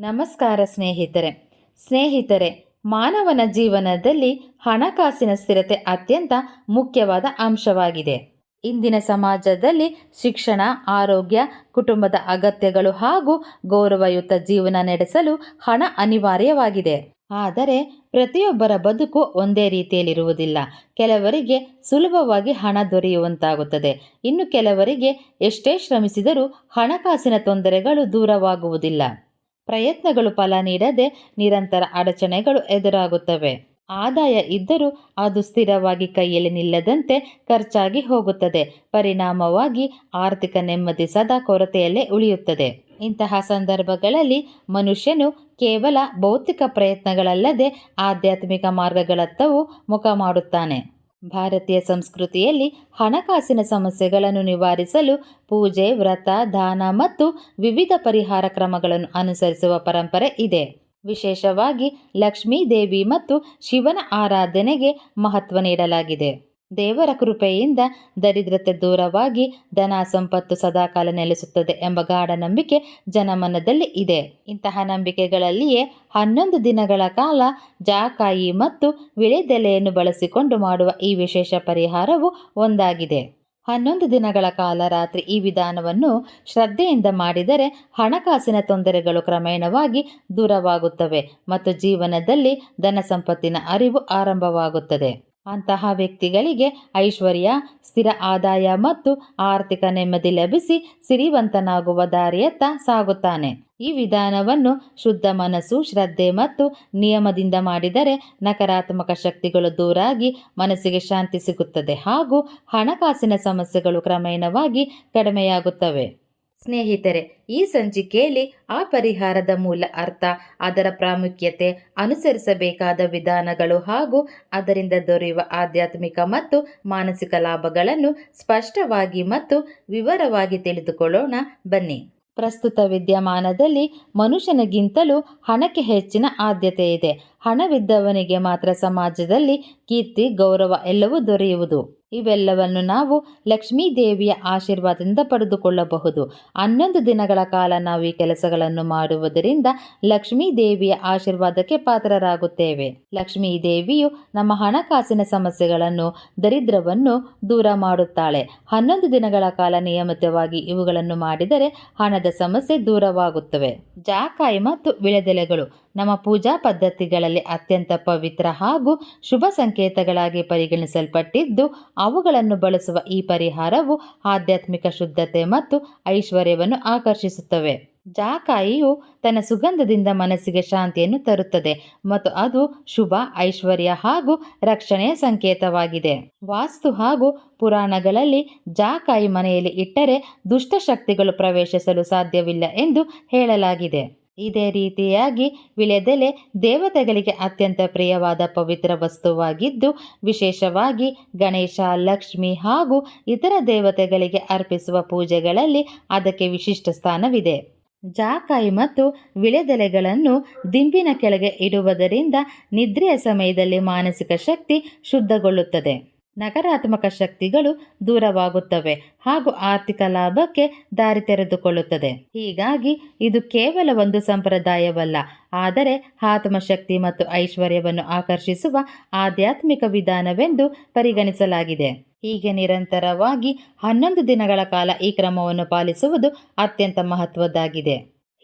ನಮಸ್ಕಾರ ಸ್ನೇಹಿತರೆ. ಸ್ನೇಹಿತರೆ, ಮಾನವನ ಜೀವನದಲ್ಲಿ ಹಣಕಾಸಿನ ಸ್ಥಿರತೆ ಅತ್ಯಂತ ಮುಖ್ಯವಾದ ಅಂಶವಾಗಿದೆ. ಇಂದಿನ ಸಮಾಜದಲ್ಲಿ ಶಿಕ್ಷಣ, ಆರೋಗ್ಯ, ಕುಟುಂಬದ ಅಗತ್ಯಗಳು ಹಾಗೂ ಗೌರವಯುತ ಜೀವನ ನಡೆಸಲು ಹಣ ಅನಿವಾರ್ಯವಾಗಿದೆ. ಆದರೆ, ಪ್ರತಿಯೊಬ್ಬರ ಬದುಕು ಒಂದೇ ರೀತಿಯಲ್ಲಿರುವುದಿಲ್ಲ. ಕೆಲವರಿಗೆ ಸುಲಭವಾಗಿ ಹಣ ದೊರೆಯುವಂತಾಗುತ್ತದೆ. ಇನ್ನು ಕೆಲವರಿಗೆ ಎಷ್ಟೇ ಶ್ರಮಿಸಿದರೂ ಹಣಕಾಸಿನ ತೊಂದರೆಗಳು ದೂರವಾಗುವುದಿಲ್ಲ. ಪ್ರಯತ್ನಗಳು ಫಲ ನೀಡದೆ ನಿರಂತರ ಅಡಚಣೆಗಳು ಎದುರಾಗುತ್ತವೆ. ಆದಾಯ ಇದ್ದರೂ ಅದು ಸ್ಥಿರವಾಗಿ ಕೈಯಲ್ಲಿ ನಿಲ್ಲದಂತೆ ಖರ್ಚಾಗಿ ಹೋಗುತ್ತದೆ. ಪರಿಣಾಮವಾಗಿ ಆರ್ಥಿಕ ನೆಮ್ಮದಿ ಸದಾ ಕೊರತೆಯಲ್ಲೇ ಉಳಿಯುತ್ತದೆ. ಇಂತಹ ಸಂದರ್ಭಗಳಲ್ಲಿ ಮನುಷ್ಯನು ಕೇವಲ ಭೌತಿಕ ಪ್ರಯತ್ನಗಳಲ್ಲದೆ ಆಧ್ಯಾತ್ಮಿಕ ಮಾರ್ಗಗಳತ್ತವೂ ಮುಖ ಮಾಡುತ್ತಾನೆ. ಭಾರತೀಯ ಸಂಸ್ಕೃತಿಯಲ್ಲಿ ಹಣಕಾಸಿನ ಸಮಸ್ಯೆಗಳನ್ನು ನಿವಾರಿಸಲು ಪೂಜೆ, ವ್ರತ, ದಾನ ಮತ್ತು ವಿವಿಧ ಪರಿಹಾರ ಕ್ರಮಗಳನ್ನು ಅನುಸರಿಸುವ ಪರಂಪರೆ ಇದೆ. ವಿಶೇಷವಾಗಿ ಲಕ್ಷ್ಮೀ ದೇವಿ ಮತ್ತು ಶಿವನ ಆರಾಧನೆಗೆ ಮಹತ್ವ ನೀಡಲಾಗಿದೆ. ದೇವರ ಕೃಪೆಯಿಂದ ದರಿದ್ರತೆ ದೂರವಾಗಿ ಧನ ಸಂಪತ್ತು ಸದಾಕಾಲ ನೆಲೆಸುತ್ತದೆ ಎಂಬ ಗಾಢ ನಂಬಿಕೆ ಜನಮನದಲ್ಲಿ ಇದೆ. ಇಂತಹ ನಂಬಿಕೆಗಳಲ್ಲಿಯೇ ಹನ್ನೊಂದು ದಿನಗಳ ಕಾಲ ಜಾಕಾಯಿ ಮತ್ತು ವಿಳೆದೆಲೆಯನ್ನು ಬಳಸಿಕೊಂಡು ಮಾಡುವ ಈ ವಿಶೇಷ ಪರಿಹಾರವು ಒಂದಾಗಿದೆ. ಹನ್ನೊಂದು ದಿನಗಳ ಕಾಲ ರಾತ್ರಿ ಈ ವಿಧಾನವನ್ನು ಶ್ರದ್ಧೆಯಿಂದ ಮಾಡಿದರೆ ಹಣಕಾಸಿನ ತೊಂದರೆಗಳು ಕ್ರಮೇಣವಾಗಿ ದೂರವಾಗುತ್ತವೆ ಮತ್ತು ಜೀವನದಲ್ಲಿ ಧನ ಸಂಪತ್ತಿನ ಅರಿವು ಆರಂಭವಾಗುತ್ತದೆ. ಅಂತಹ ವ್ಯಕ್ತಿಗಳಿಗೆ ಐಶ್ವರ್ಯ, ಸ್ಥಿರ ಆದಾಯ ಮತ್ತು ಆರ್ಥಿಕ ನೆಮ್ಮದಿ ಲಭಿಸಿ ಸಿರಿವಂತನಾಗುವ ದಾರಿಯತ್ತ ಸಾಗುತ್ತಾನೆ. ಈ ವಿಧಾನವನ್ನು ಶುದ್ಧ ಮನಸ್ಸು, ಶ್ರದ್ಧೆ ಮತ್ತು ನಿಯಮದಿಂದ ಮಾಡಿದರೆ ನಕಾರಾತ್ಮಕ ಶಕ್ತಿಗಳು ದೂರಾಗಿ ಮನಸ್ಸಿಗೆ ಶಾಂತಿ ಸಿಗುತ್ತದೆ ಹಾಗೂ ಹಣಕಾಸಿನ ಸಮಸ್ಯೆಗಳು ಕ್ರಮೇಣವಾಗಿ ಕಡಿಮೆಯಾಗುತ್ತವೆ. ಸ್ನೇಹಿತರೆ, ಈ ಸಂಚಿಕೆಯಲ್ಲಿ ಆ ಪರಿಹಾರದ ಮೂಲ ಅರ್ಥ, ಅದರ ಪ್ರಾಮುಖ್ಯತೆ, ಅನುಸರಿಸಬೇಕಾದ ವಿಧಾನಗಳು ಹಾಗೂ ಅದರಿಂದ ದೊರೆಯುವ ಆಧ್ಯಾತ್ಮಿಕ ಮತ್ತು ಮಾನಸಿಕ ಲಾಭಗಳನ್ನು ಸ್ಪಷ್ಟವಾಗಿ ಮತ್ತು ವಿವರವಾಗಿ ತಿಳಿದುಕೊಳ್ಳೋಣ. ಬನ್ನಿ. ಪ್ರಸ್ತುತ ವಿದ್ಯಮಾನದಲ್ಲಿ ಮನುಷ್ಯನಿಗಿಂತಲೂ ಹಣಕ್ಕೆ ಹೆಚ್ಚಿನ ಆದ್ಯತೆ ಇದೆ. ಹಣವಿದ್ದವನಿಗೆ ಮಾತ್ರ ಸಮಾಜದಲ್ಲಿ ಕೀರ್ತಿ, ಗೌರವ ಎಲ್ಲವೂ ದೊರೆಯುವುದು. ಇವೆಲ್ಲವನ್ನು ನಾವು ಲಕ್ಷ್ಮೀ ದೇವಿಯ ಆಶೀರ್ವಾದದಿಂದ ಪಡೆದುಕೊಳ್ಳಬಹುದು. ಹನ್ನೊಂದು ದಿನಗಳ ಕಾಲ ನಾವು ಈ ಕೆಲಸಗಳನ್ನು ಮಾಡುವುದರಿಂದ ಲಕ್ಷ್ಮೀ ದೇವಿಯ ಆಶೀರ್ವಾದಕ್ಕೆ ಪಾತ್ರರಾಗುತ್ತೇವೆ. ಲಕ್ಷ್ಮೀ ದೇವಿಯು ನಮ್ಮ ಹಣಕಾಸಿನ ಸಮಸ್ಯೆಗಳನ್ನು, ದರಿದ್ರವನ್ನು ದೂರ ಮಾಡುತ್ತಾಳೆ. ಹನ್ನೊಂದು ದಿನಗಳ ಕಾಲ ನಿಯಮಿತವಾಗಿ ಇವುಗಳನ್ನು ಮಾಡಿದರೆ ಹಣದ ಸಮಸ್ಯೆ ದೂರವಾಗುತ್ತವೆ. ಜಾಕಾಯಿ ಮತ್ತು ವಿಳೆದೆಲೆಗಳು. ನಮ್ಮ ಪೂಜಾ ಪದ್ಧತಿಗಳಲ್ಲಿ ಅತ್ಯಂತ ಪವಿತ್ರ ಹಾಗೂ ಶುಭ ಸಂಕೇತಗಳಾಗಿ ಪರಿಗಣಿಸಲ್ಪಟ್ಟಿದ್ದು, ಅವುಗಳನ್ನು ಬಳಸುವ ಈ ಪರಿಹಾರವು ಆಧ್ಯಾತ್ಮಿಕ ಶುದ್ಧತೆ ಮತ್ತು ಐಶ್ವರ್ಯವನ್ನು ಆಕರ್ಷಿಸುತ್ತವೆ. ಜಾಕಾಯಿಯು ತನ್ನ ಸುಗಂಧದಿಂದ ಮನಸ್ಸಿಗೆ ಶಾಂತಿಯನ್ನು ತರುತ್ತದೆ ಮತ್ತು ಅದು ಶುಭ, ಐಶ್ವರ್ಯ ಹಾಗೂ ರಕ್ಷಣೆಯ ಸಂಕೇತವಾಗಿದೆ. ವಾಸ್ತು ಹಾಗೂ ಪುರಾಣಗಳಲ್ಲಿ ಜಾಕಾಯಿ ಮನೆಯಲ್ಲಿ ಇಟ್ಟರೆ ದುಷ್ಟಶಕ್ತಿಗಳು ಪ್ರವೇಶಿಸಲು ಸಾಧ್ಯವಿಲ್ಲ ಎಂದು ಹೇಳಲಾಗಿದೆ. ಇದೇ ರೀತಿಯಾಗಿ ವಿಳೆದೆಲೆ ದೇವತೆಗಳಿಗೆ ಅತ್ಯಂತ ಪ್ರಿಯವಾದ ಪವಿತ್ರ ವಸ್ತುವಾಗಿದ್ದು, ವಿಶೇಷವಾಗಿ ಗಣೇಶ, ಲಕ್ಷ್ಮಿ ಹಾಗೂ ಇತರ ದೇವತೆಗಳಿಗೆ ಅರ್ಪಿಸುವ ಪೂಜೆಗಳಲ್ಲಿ ಅದಕ್ಕೆ ವಿಶಿಷ್ಟ ಸ್ಥಾನವಿದೆ. ಜಾಕಾಯಿ ಮತ್ತು ವಿಳೆದೆಲೆಗಳನ್ನು ದಿಂಬಿನ ಕೆಳಗೆ ಇಡುವುದರಿಂದ ನಿದ್ರೆಯ ಸಮಯದಲ್ಲಿ ಮಾನಸಿಕ ಶಕ್ತಿ ಶುದ್ಧಗೊಳ್ಳುತ್ತದೆ. ನಕಾರಾತ್ಮಕ ಶಕ್ತಿಗಳು ದೂರವಾಗುತ್ತವೆ ಹಾಗೂ ಆರ್ಥಿಕ ಲಾಭಕ್ಕೆ ದಾರಿ ತೆರೆದುಕೊಳ್ಳುತ್ತದೆ. ಹೀಗಾಗಿ ಇದು ಕೇವಲ ಒಂದು ಸಂಪ್ರದಾಯವಲ್ಲ, ಆದರೆ ಆತ್ಮಶಕ್ತಿ ಮತ್ತು ಐಶ್ವರ್ಯವನ್ನು ಆಕರ್ಷಿಸುವ ಆಧ್ಯಾತ್ಮಿಕ ವಿಧಾನವೆಂದು ಪರಿಗಣಿಸಲಾಗಿದೆ. ಹೀಗೆ ನಿರಂತರವಾಗಿ ಹನ್ನೊಂದು ದಿನಗಳ ಕಾಲ ಈ ಕ್ರಮವನ್ನು ಪಾಲಿಸುವುದು ಅತ್ಯಂತ ಮಹತ್ವದ್ದಾಗಿದೆ.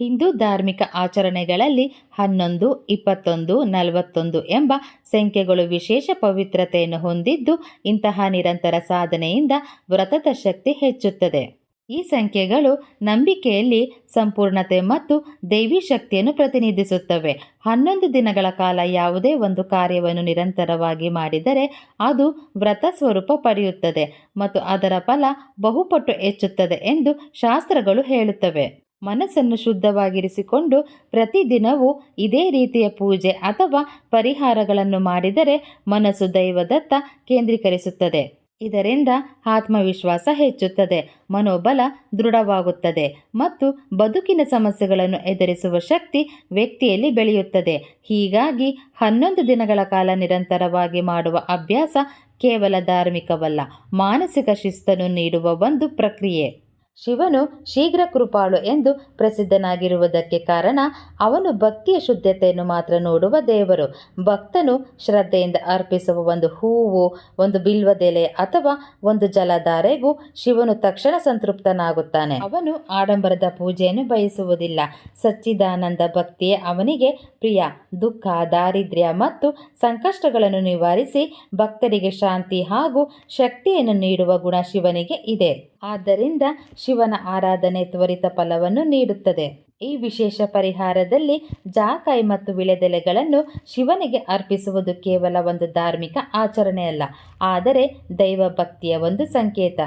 ಹಿಂದೂ ಧಾರ್ಮಿಕ ಆಚರಣೆಗಳಲ್ಲಿ ಹನ್ನೊಂದು, ಇಪ್ಪತ್ತೊಂದು, ನಲವತ್ತೊಂದು ಎಂಬ ಸಂಖ್ಯೆಗಳು ವಿಶೇಷ ಪವಿತ್ರತೆಯನ್ನು ಹೊಂದಿದ್ದು ಇಂತಹ ನಿರಂತರ ಸಾಧನೆಯಿಂದ ವ್ರತದ ಶಕ್ತಿ ಹೆಚ್ಚುತ್ತದೆ. ಈ ಸಂಖ್ಯೆಗಳು ನಂಬಿಕೆಯಲ್ಲಿ ಸಂಪೂರ್ಣತೆ ಮತ್ತು ದೈವಿ ಶಕ್ತಿಯನ್ನು ಪ್ರತಿನಿಧಿಸುತ್ತವೆ. ಹನ್ನೊಂದು ದಿನಗಳ ಕಾಲ ಯಾವುದೇ ಒಂದು ಕಾರ್ಯವನ್ನು ನಿರಂತರವಾಗಿ ಮಾಡಿದರೆ ಅದು ವ್ರತ ಸ್ವರೂಪ ಪಡೆಯುತ್ತದೆ ಮತ್ತು ಅದರ ಫಲ ಬಹುಪಟ್ಟು ಹೆಚ್ಚುತ್ತದೆ ಎಂದು ಶಾಸ್ತ್ರಗಳು ಹೇಳುತ್ತವೆ. ಮನಸ್ಸನ್ನು ಶುದ್ಧವಾಗಿರಿಸಿಕೊಂಡು ಪ್ರತಿದಿನವೂ ಇದೇ ರೀತಿಯ ಪೂಜೆ ಅಥವಾ ಪರಿಹಾರಗಳನ್ನು ಮಾಡಿದರೆ ಮನಸ್ಸು ದೈವದತ್ತ ಕೇಂದ್ರೀಕರಿಸುತ್ತದೆ. ಇದರಿಂದ ಆತ್ಮವಿಶ್ವಾಸ ಹೆಚ್ಚುತ್ತದೆ, ಮನೋಬಲ ದೃಢವಾಗುತ್ತದೆ ಮತ್ತು ಬದುಕಿನ ಸಮಸ್ಯೆಗಳನ್ನು ಎದುರಿಸುವ ಶಕ್ತಿ ವ್ಯಕ್ತಿಯಲ್ಲಿ ಬೆಳೆಯುತ್ತದೆ. ಹೀಗಾಗಿ ಹನ್ನೊಂದು ದಿನಗಳ ಕಾಲ ನಿರಂತರವಾಗಿ ಮಾಡುವ ಅಭ್ಯಾಸ ಕೇವಲ ಧಾರ್ಮಿಕವಲ್ಲ, ಮಾನಸಿಕ ಶಿಸ್ತನ್ನು ನೀಡುವ ಒಂದು ಪ್ರಕ್ರಿಯೆ. ಶಿವನು ಶೀಘ್ರ ಕೃಪಾಳು ಎಂದು ಪ್ರಸಿದ್ಧನಾಗಿರುವುದಕ್ಕೆ ಕಾರಣ ಅವನು ಭಕ್ತಿಯ ಶುದ್ಧತೆಯನ್ನು ಮಾತ್ರ ನೋಡುವ ದೇವರು. ಭಕ್ತನು ಶ್ರದ್ಧೆಯಿಂದ ಅರ್ಪಿಸುವ ಒಂದು ಹೂವು, ಒಂದು ಬಿಲ್ವದೆಲೆ ಅಥವಾ ಒಂದು ಜಲಧಾರೆಗೂ ಶಿವನು ತಕ್ಷಣ ಸಂತೃಪ್ತನಾಗುತ್ತಾನೆ. ಅವನು ಆಡಂಬರದ ಪೂಜೆಯನ್ನು ಬಯಸುವುದಿಲ್ಲ. ಸಚ್ಚಿದಾನಂದ ಭಕ್ತಿಯೇ ಅವನಿಗೆ ಪ್ರಿಯ. ದುಃಖ, ದಾರಿದ್ರ್ಯ ಮತ್ತು ಸಂಕಷ್ಟಗಳನ್ನು ನಿವಾರಿಸಿ ಭಕ್ತರಿಗೆ ಶಾಂತಿ ಹಾಗೂ ಶಕ್ತಿಯನ್ನು ನೀಡುವ ಗುಣ ಶಿವನಿಗೆ ಇದೆ. ಆದ್ದರಿಂದ ಶಿವನ ಆರಾಧನೆ ತ್ವರಿತ ಫಲವನ್ನು ನೀಡುತ್ತದೆ. ಈ ವಿಶೇಷ ಪರಿಹಾರದಲ್ಲಿ ಜಾಕಾಯಿ ಮತ್ತು ವಿಳೆದೆಲೆಗಳನ್ನು ಶಿವನಿಗೆ ಅರ್ಪಿಸುವುದು ಕೇವಲ ಒಂದು ಧಾರ್ಮಿಕ ಆಚರಣೆಯಲ್ಲ, ಆದರೆ ದೈವ ಭಕ್ತಿಯ ಒಂದು ಸಂಕೇತ.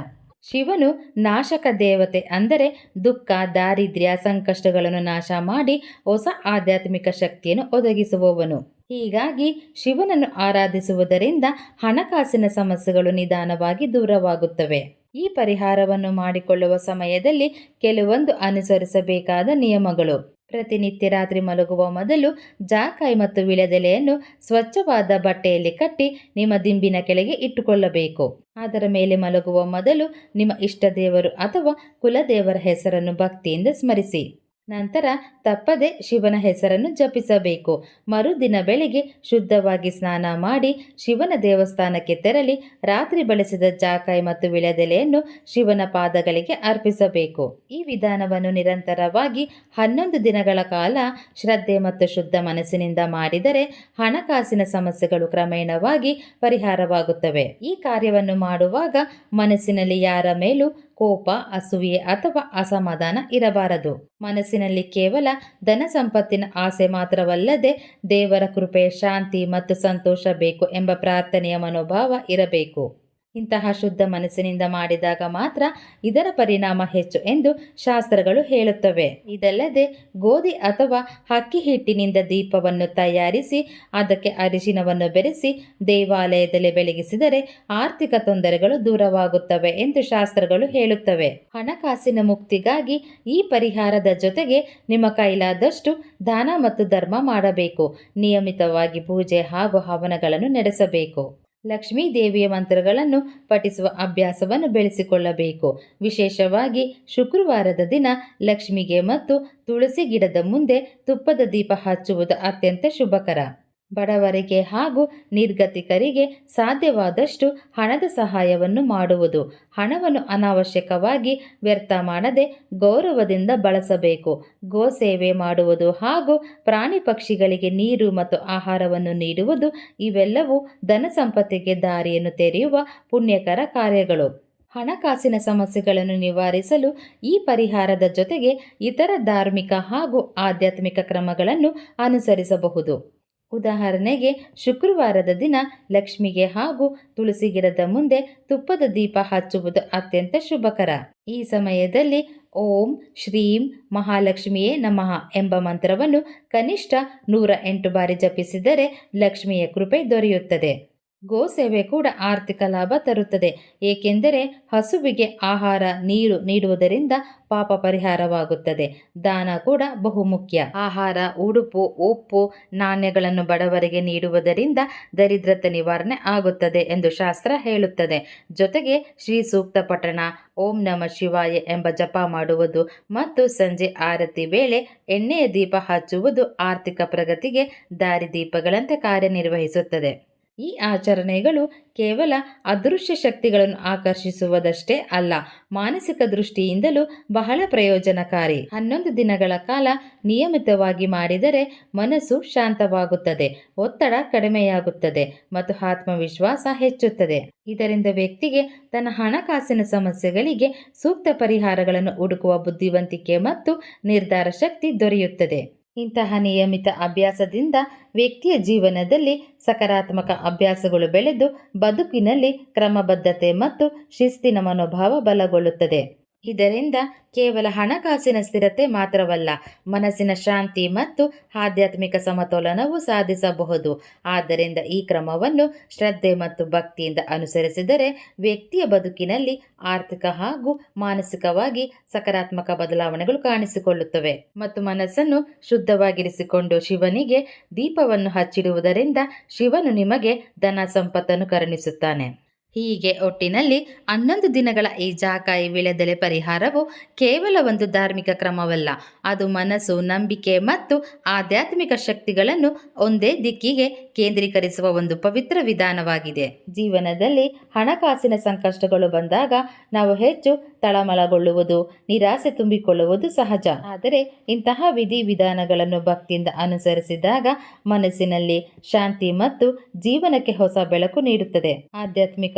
ಶಿವನು ನಾಶಕ ದೇವತೆ ಅಂದರೆ ದುಃಖ, ದಾರಿದ್ರ್ಯ, ಸಂಕಷ್ಟಗಳನ್ನು ನಾಶ ಮಾಡಿ ಹೊಸ ಆಧ್ಯಾತ್ಮಿಕ ಶಕ್ತಿಯನ್ನು ಒದಗಿಸುವವನು. ಹೀಗಾಗಿ ಶಿವನನ್ನು ಆರಾಧಿಸುವುದರಿಂದ ಹಣಕಾಸಿನ ಸಮಸ್ಯೆಗಳು ನಿಧಾನವಾಗಿ ದೂರವಾಗುತ್ತವೆ. ಈ ಪರಿಹಾರವನ್ನು ಮಾಡಿಕೊಳ್ಳುವ ಸಮಯದಲ್ಲಿ ಕೆಲವೊಂದು ಅನುಸರಿಸಬೇಕಾದ ನಿಯಮಗಳು. ಪ್ರತಿನಿತ್ಯ ರಾತ್ರಿ ಮಲಗುವ ಮೊದಲು ಜಾಕಾಯಿ ಮತ್ತು ವಿಳೆದೆಲೆಯನ್ನು ಸ್ವಚ್ಛವಾದ ಬಟ್ಟೆಯಲ್ಲಿ ಕಟ್ಟಿ ನಿಮ್ಮ ದಿಂಬಿನ ಕೆಳಗೆ ಇಟ್ಟುಕೊಳ್ಳಬೇಕು. ಅದರ ಮೇಲೆ ಮಲಗುವ ಮೊದಲು ನಿಮ್ಮ ಇಷ್ಟ ದೇವರು ಅಥವಾ ಕುಲದೇವರ ಹೆಸರನ್ನು ಭಕ್ತಿಯಿಂದ ಸ್ಮರಿಸಿ. ನಂತರ ತಪ್ಪದೆ ಶಿವನ ಹೆಸರನ್ನು ಜಪಿಸಬೇಕು. ಮರುದಿನ ಬೆಳಿಗ್ಗೆ ಶುದ್ಧವಾಗಿ ಸ್ನಾನ ಮಾಡಿ ಶಿವನ ದೇವಸ್ಥಾನಕ್ಕೆ ತೆರಳಿ ರಾತ್ರಿ ಬಳಸಿದ ಜಾಕಾಯಿ ಮತ್ತು ವಿಳೆದೆಲೆಯನ್ನು ಶಿವನ ಪಾದಗಳಿಗೆ ಅರ್ಪಿಸಬೇಕು. ಈ ವಿಧಾನವನ್ನು ನಿರಂತರವಾಗಿ ಹನ್ನೊಂದು ದಿನಗಳ ಕಾಲ ಶ್ರದ್ಧೆ ಮತ್ತು ಶುದ್ಧ ಮನಸ್ಸಿನಿಂದ ಮಾಡಿದರೆ ಹಣಕಾಸಿನ ಸಮಸ್ಯೆಗಳು ಕ್ರಮೇಣವಾಗಿ ಪರಿಹಾರವಾಗುತ್ತವೆ. ಈ ಕಾರ್ಯವನ್ನು ಮಾಡುವಾಗ ಮನಸ್ಸಿನಲ್ಲಿ ಯಾರ ಮೇಲೂ ಕೋಪ, ಅಸೂಯೆ ಅಥವಾ ಅಸಮಾಧಾನ ಇರಬಾರದು. ಮನಸ್ಸಿನಲ್ಲಿ ಕೇವಲ ಧನ ಸಂಪತ್ತಿನ ಆಸೆ ಮಾತ್ರವಲ್ಲದೆ ದೇವರ ಕೃಪೆ, ಶಾಂತಿ ಮತ್ತು ಸಂತೋಷ ಬೇಕು ಎಂಬ ಪ್ರಾರ್ಥನೆಯ ಮನೋಭಾವ ಇರಬೇಕು. ಇಂತಹ ಶುದ್ಧ ಮನಸ್ಸಿನಿಂದ ಮಾಡಿದಾಗ ಮಾತ್ರ ಇದರ ಪರಿಣಾಮ ಹೆಚ್ಚು ಎಂದು ಶಾಸ್ತ್ರಗಳು ಹೇಳುತ್ತವೆ. ಇದಲ್ಲದೆ ಗೋಧಿ ಅಥವಾ ಹಕ್ಕಿ ಹಿಟ್ಟಿನಿಂದ ದೀಪವನ್ನು ತಯಾರಿಸಿ, ಅದಕ್ಕೆ ಅರಿಶಿನವನ್ನು ಬೆರೆಸಿ, ದೇವಾಲಯದಲ್ಲಿ ಬೆಳಗಿಸಿದರೆ ಆರ್ಥಿಕ ತೊಂದರೆಗಳು ದೂರವಾಗುತ್ತವೆ ಎಂದು ಶಾಸ್ತ್ರಗಳು ಹೇಳುತ್ತವೆ. ಹಣಕಾಸಿನ ಮುಕ್ತಿಗಾಗಿ ಈ ಪರಿಹಾರದ ಜೊತೆಗೆ ನಿಮ್ಮ ಕೈಲಾದಷ್ಟು ದಾನ ಮತ್ತು ಧರ್ಮ ಮಾಡಬೇಕು. ನಿಯಮಿತವಾಗಿ ಪೂಜೆ ಹಾಗೂ ಹವನಗಳನ್ನು ನಡೆಸಬೇಕು. ಲಕ್ಷ್ಮೀ ದೇವಿಯ ಮಂತ್ರಗಳನ್ನು ಪಠಿಸುವ ಅಭ್ಯಾಸವನ್ನು ಬೆಳೆಸಿಕೊಳ್ಳಬೇಕು. ವಿಶೇಷವಾಗಿ ಶುಕ್ರವಾರದ ದಿನ ಲಕ್ಷ್ಮಿಗೆ ಮತ್ತು ತುಳಸಿ ಗಿಡದ ಮುಂದೆ ತುಪ್ಪದ ದೀಪ ಹಚ್ಚುವುದು ಅತ್ಯಂತ ಶುಭಕರ. ಬಡವರಿಗೆ ಹಾಗೂ ನಿರ್ಗತಿಕರಿಗೆ ಸಾಧ್ಯವಾದಷ್ಟು ಹಣದ ಸಹಾಯವನ್ನು ಮಾಡುವುದು. ಹಣವನ್ನು ಅನಾವಶ್ಯಕವಾಗಿ ವ್ಯರ್ಥ ಮಾಡದೆ ಗೌರವದಿಂದ ಬಳಸಬೇಕು. ಗೋ ಸೇವೆ ಮಾಡುವುದು ಹಾಗೂ ಪ್ರಾಣಿ ಪಕ್ಷಿಗಳಿಗೆ ನೀರು ಮತ್ತು ಆಹಾರವನ್ನು ನೀಡುವುದು ಇವೆಲ್ಲವೂ ಧನ ಸಂಪತ್ತಿಗೆ ದಾರಿಯನ್ನು ತೆರೆಯುವ ಪುಣ್ಯಕರ ಕಾರ್ಯಗಳು. ಹಣಕಾಸಿನ ಸಮಸ್ಯೆಗಳನ್ನು ನಿವಾರಿಸಲು ಈ ಪರಿಹಾರದ ಜೊತೆಗೆ ಇತರ ಧಾರ್ಮಿಕ ಹಾಗೂ ಆಧ್ಯಾತ್ಮಿಕ ಕ್ರಮಗಳನ್ನು ಅನುಸರಿಸಬಹುದು. ಉದಾಹರಣೆಗೆ, ಶುಕ್ರವಾರದ ದಿನ ಲಕ್ಷ್ಮಿಗೆ ಹಾಗೂ ತುಳಸಿ ಗಿಡದ ಮುಂದೆ ತುಪ್ಪದ ದೀಪ ಹಚ್ಚುವುದು ಅತ್ಯಂತ ಶುಭಕರ. ಈ ಸಮಯದಲ್ಲಿ ಓಂ ಶ್ರೀಂ ಮಹಾಲಕ್ಷ್ಮಿಯೇ ನಮಃ ಎಂಬ ಮಂತ್ರವನ್ನು ಕನಿಷ್ಠ ನೂರ ಎಂಟು ಬಾರಿ ಜಪಿಸಿದರೆ ಲಕ್ಷ್ಮಿಯ ಕೃಪೆ ದೊರೆಯುತ್ತದೆ. ಗೋಸೇವೆ ಕೂಡ ಆರ್ಥಿಕ ಲಾಭ ತರುತ್ತದೆ. ಏಕೆಂದರೆ ಹಸುವಿಗೆ ಆಹಾರ, ನೀರು ನೀಡುವುದರಿಂದ ಪಾಪ ಪರಿಹಾರವಾಗುತ್ತದೆ. ದಾನ ಕೂಡ ಬಹುಮುಖ್ಯ. ಆಹಾರ, ಉಡುಪು, ಉಪ್ಪು, ನಾಣ್ಯಗಳನ್ನು ಬಡವರಿಗೆ ನೀಡುವುದರಿಂದ ದರಿದ್ರತೆ ನಿವಾರಣೆ ಆಗುತ್ತದೆ ಎಂದು ಶಾಸ್ತ್ರ ಹೇಳುತ್ತದೆ. ಜೊತೆಗೆ ಶ್ರೀ ಸೂಕ್ತ ಪಠಣ, ಓಂ ನಮ ಶಿವಾಯ ಎಂಬ ಜಪ ಮಾಡುವುದು ಮತ್ತು ಸಂಜೆ ಆರತಿ ವೇಳೆ ಎಣ್ಣೆಯ ದೀಪ ಹಚ್ಚುವುದು ಆರ್ಥಿಕ ಪ್ರಗತಿಗೆ ದಾರಿದೀಪಗಳಂತೆ ಕಾರ್ಯನಿರ್ವಹಿಸುತ್ತದೆ. ಈ ಆಚರಣೆಗಳು ಕೇವಲ ಅದೃಶ್ಯ ಶಕ್ತಿಗಳನ್ನು ಆಕರ್ಷಿಸುವುದಷ್ಟೇ ಅಲ್ಲ, ಮಾನಸಿಕ ದೃಷ್ಟಿಯಿಂದಲೂ ಬಹಳ ಪ್ರಯೋಜನಕಾರಿ. ಹನ್ನೊಂದು ದಿನಗಳ ಕಾಲ ನಿಯಮಿತವಾಗಿ ಮಾಡಿದರೆ ಮನಸ್ಸು ಶಾಂತವಾಗುತ್ತದೆ, ಒತ್ತಡ ಕಡಿಮೆಯಾಗುತ್ತದೆ ಮತ್ತು ಆತ್ಮವಿಶ್ವಾಸ ಹೆಚ್ಚುತ್ತದೆ. ಇದರಿಂದ ವ್ಯಕ್ತಿಗೆ ತನ್ನ ಹಣಕಾಸಿನ ಸಮಸ್ಯೆಗಳಿಗೆ ಸೂಕ್ತ ಪರಿಹಾರಗಳನ್ನು ಹುಡುಕುವ ಬುದ್ಧಿವಂತಿಕೆ ಮತ್ತು ನಿರ್ಧಾರ ಶಕ್ತಿ ದೊರೆಯುತ್ತದೆ. ಇಂತಹ ನಿಯಮಿತ ಅಭ್ಯಾಸದಿಂದ ವ್ಯಕ್ತಿಯ ಜೀವನದಲ್ಲಿ ಸಕಾರಾತ್ಮಕ ಅಭ್ಯಾಸಗಳು ಬೆಳೆದು ಬದುಕಿನಲ್ಲಿ ಕ್ರಮಬದ್ಧತೆ ಮತ್ತು ಶಿಸ್ತಿನ ಮನೋಭಾವ ಬಲಗೊಳ್ಳುತ್ತದೆ. ಇದರಿಂದ ಕೇವಲ ಹಣಕಾಸಿನ ಸ್ಥಿರತೆ ಮಾತ್ರವಲ್ಲ, ಮನಸ್ಸಿನ ಶಾಂತಿ ಮತ್ತು ಆಧ್ಯಾತ್ಮಿಕ ಸಮತೋಲನವು ಸಾಧಿಸಬಹುದು. ಆದ್ದರಿಂದ ಈ ಕ್ರಮವನ್ನು ಶ್ರದ್ಧೆ ಮತ್ತು ಭಕ್ತಿಯಿಂದ ಅನುಸರಿಸಿದರೆ ವ್ಯಕ್ತಿಯ ಬದುಕಿನಲ್ಲಿ ಆರ್ಥಿಕ ಹಾಗೂ ಮಾನಸಿಕವಾಗಿ ಸಕಾರಾತ್ಮಕ ಬದಲಾವಣೆಗಳು ಕಾಣಿಸಿಕೊಳ್ಳುತ್ತವೆ ಮತ್ತು ಮನಸ್ಸನ್ನು ಶುದ್ಧವಾಗಿರಿಸಿಕೊಂಡು ಶಿವನಿಗೆ ದೀಪವನ್ನು ಹಚ್ಚಿಡುವುದರಿಂದ ಶಿವನು ನಿಮಗೆ ಧನ ಸಂಪತ್ತನ್ನು ಕರುಣಿಸುತ್ತಾನೆ. ಹೀಗೆ ಒಟ್ಟಿನಲ್ಲಿ ಹನ್ನೊಂದು ದಿನಗಳ ಈ ಜಾಕಾಯಿ ವಿಳೆದೆಲೆ ಪರಿಹಾರವು ಕೇವಲ ಒಂದು ಧಾರ್ಮಿಕ ಕ್ರಮವಲ್ಲ. ಅದು ಮನಸ್ಸು, ನಂಬಿಕೆ ಮತ್ತು ಆಧ್ಯಾತ್ಮಿಕ ಶಕ್ತಿಗಳನ್ನು ಒಂದೇ ದಿಕ್ಕಿಗೆ ಕೇಂದ್ರೀಕರಿಸುವ ಒಂದು ಪವಿತ್ರ ವಿಧಾನವಾಗಿದೆ. ಜೀವನದಲ್ಲಿ ಹಣಕಾಸಿನ ಸಂಕಷ್ಟಗಳು ಬಂದಾಗ ನಾವು ಹೆಚ್ಚು ತಳಮಳಗೊಳ್ಳುವುದು, ನಿರಾಸೆ ತುಂಬಿಕೊಳ್ಳುವುದು ಸಹಜ. ಆದರೆ ಇಂತಹ ವಿಧಿ ವಿಧಾನಗಳನ್ನು ಭಕ್ತಿಯಿಂದ ಅನುಸರಿಸಿದಾಗ ಮನಸ್ಸಿನಲ್ಲಿ ಶಾಂತಿ ಮತ್ತು ಜೀವನಕ್ಕೆ ಹೊಸ ಬೆಳಕು ನೀಡುತ್ತದೆ.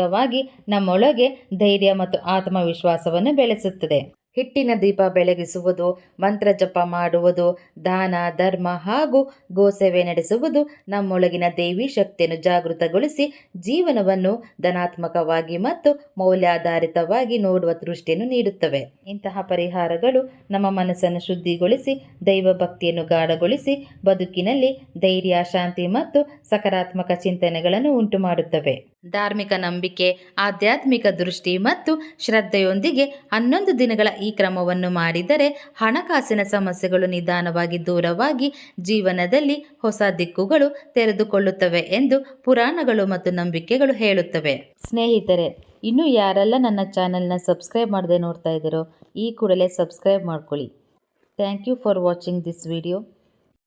ಆಧ್ಯಾತ್ಮಿಕವಾಗಿ ನಮ್ಮೊಳಗೆ ಧೈರ್ಯ ಮತ್ತು ಆತ್ಮವಿಶ್ವಾಸವನ್ನು ಬೆಳೆಸುತ್ತದೆ. ಹಿಟ್ಟಿನ ದೀಪ ಬೆಳಗಿಸುವುದು, ಮಂತ್ರ ಜಪ ಮಾಡುವುದು, ದಾನ, ಧರ್ಮ ಹಾಗೂ ಗೋಸೇವೆ ನಡೆಸುವುದು ನಮ್ಮೊಳಗಿನ ದೇವಿ ಶಕ್ತಿಯನ್ನು ಜಾಗೃತಗೊಳಿಸಿ ಜೀವನವನ್ನು ಧನಾತ್ಮಕವಾಗಿ ಮತ್ತು ಮೌಲ್ಯಾಧಾರಿತವಾಗಿ ನೋಡುವ ದೃಷ್ಟಿಯನ್ನು ನೀಡುತ್ತವೆ. ಇಂತಹ ಪರಿಹಾರಗಳು ನಮ್ಮ ಮನಸ್ಸನ್ನು ಶುದ್ಧಿಗೊಳಿಸಿ, ದೈವ ಭಕ್ತಿಯನ್ನು ಗಾಢಗೊಳಿಸಿ, ಬದುಕಿನಲ್ಲಿ ಧೈರ್ಯ, ಶಾಂತಿ ಮತ್ತು ಸಕಾರಾತ್ಮಕ ಚಿಂತನೆಗಳನ್ನು ಉಂಟು ಮಾಡುತ್ತವೆ ಧಾರ್ಮಿಕ ನಂಬಿಕೆ, ಆಧ್ಯಾತ್ಮಿಕ ದೃಷ್ಟಿ ಮತ್ತು ಶ್ರದ್ಧೆಯೊಂದಿಗೆ ಹನ್ನೊಂದು ದಿನಗಳ ಈ ಕ್ರಮವನ್ನು ಮಾಡಿದರೆ ಹಣಕಾಸಿನ ಸಮಸ್ಯೆಗಳು ನಿಧಾನವಾಗಿ ದೂರವಾಗಿ ಜೀವನದಲ್ಲಿ ಹೊಸ ದಿಕ್ಕುಗಳು ತೆರೆದುಕೊಳ್ಳುತ್ತವೆ ಎಂದು ಪುರಾಣಗಳು ಮತ್ತು ನಂಬಿಕೆಗಳು ಹೇಳುತ್ತವೆ. ಸ್ನೇಹಿತರೆ, ಇನ್ನು ಯಾರೆಲ್ಲ ನನ್ನ ಚಾನೆಲ್ನ ಸಬ್ಸ್ಕ್ರೈಬ್ ಮಾಡದೆ ನೋಡ್ತಾ ಇದ್ದೀರೋ, ಈ ಕೂಡಲೇ ಸಬ್ಸ್ಕ್ರೈಬ್ ಮಾಡ್ಕೊಳ್ಳಿ. Thank you for watching this video.